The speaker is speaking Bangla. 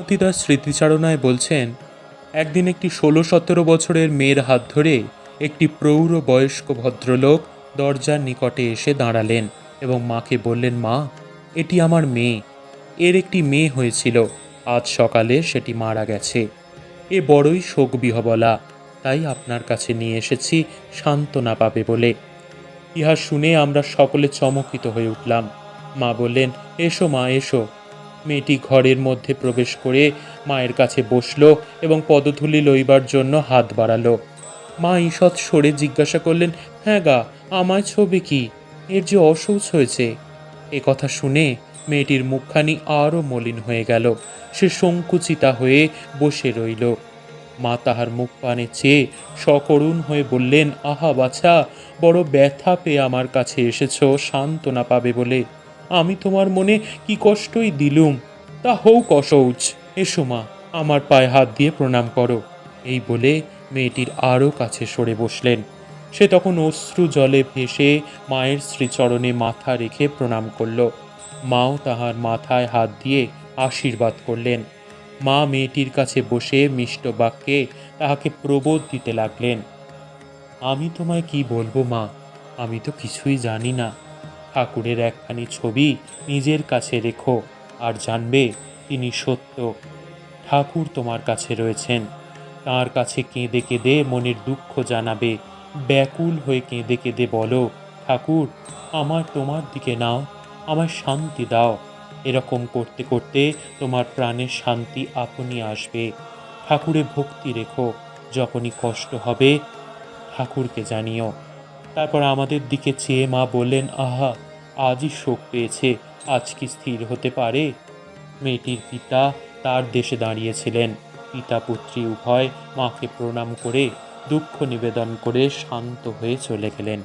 অতি তার স্মৃতিচারণায় বলছেন, একদিন একটি ষোলো সতেরো বছরের মেয়ের হাত ধরে একটি প্রৌঢ় বয়স্ক ভদ্রলোক দরজার নিকটে এসে দাঁড়ালেন এবং মাকে বললেন, মা, এটি আমার মেয়ে। এর একটি মেয়ে হয়েছিল। আজ সকালে সেটি মারা গেছে। এ বড়ই শোক বিহবলা তাই আপনার কাছে নিয়ে এসেছি, সান্ত্বনা পাবে বলে। ইহা শুনে আমরা সকলে চমকিত হয়ে উঠলাম। মা বললেন, এসো মা, এসো। মেয়েটি ঘরের মধ্যে প্রবেশ করে মায়ের কাছে বসল এবং পদধূলি লইবার জন্য হাত বাড়ালো। মা ঈষৎ সরে জিজ্ঞাসা করলেন হ্যাঁ গা, আমায় ছবি কি? এর যে অসৌচ হয়েছে? এ কথা শুনে মেয়েটির মুখখানি আরও মলিন হয়ে গেল। সে সংকুচিতা হয়ে বসে রইল। মা তাহার মুখ পানে চেয়ে সকরুণ হয়ে বললেন, আহা বাছা, বড় ব্যথা পেয়ে আমার কাছে এসেছ, সান্ত্বনা পাবে বলে। আমি তোমার মনে কি কষ্টই দিলুম? তা হৌক অসৌচ এসো মা, আমার পায়ে হাত দিয়ে প্রণাম করো। এই বলে মেয়েটির আরও কাছে সরে বসলেন। সে তখন অশ্রু জলে ভেসে মায়ের শ্রীচরণে মাথা রেখে প্রণাম করল। মাও তাহার মাথায় হাত দিয়ে আশীর্বাদ করলেন। মা মেয়েটির কাছে বসে মিষ্ট বাক্যে তাহাকে প্রবোধ দিতে লাগলেন। আমি তোমায় কি বলব মা? আমি তো কিছুই জানি না। ঠাকুরের একখানি ছবি নিজের কাছে রেখো আর জানবে তিনি সত্য। ঠাকুর তোমার কাছে রয়েছেন। তার কাছে কেঁদে কেঁদে মনের দুঃখ জানাবে। ব্যাকুল হয়ে কেঁদে কেঁদে বলো, ঠাকুর আমার তোমার দিকে নাও আমার শান্তি দাও। এরকম করতে করতে তোমার প্রাণের শান্তি আপনি আসবে। ঠাকুরে ভক্তি রেখো, যখনই কষ্ট হবে ঠাকুরকে জানিও। তারপর আমাদের দিকে চেয়ে মা বললেন, আহা, আজই শোক পেয়েছে, আজ কি স্থির হতে পারে? মেয়েটির পিতা তার দেশে দাঁড়িয়েছিলেন। পিতা পুত্রী উভয় মাকে প্রণাম করে দুঃখ নিবেদন করে শান্ত হয়ে চলে গেলেন।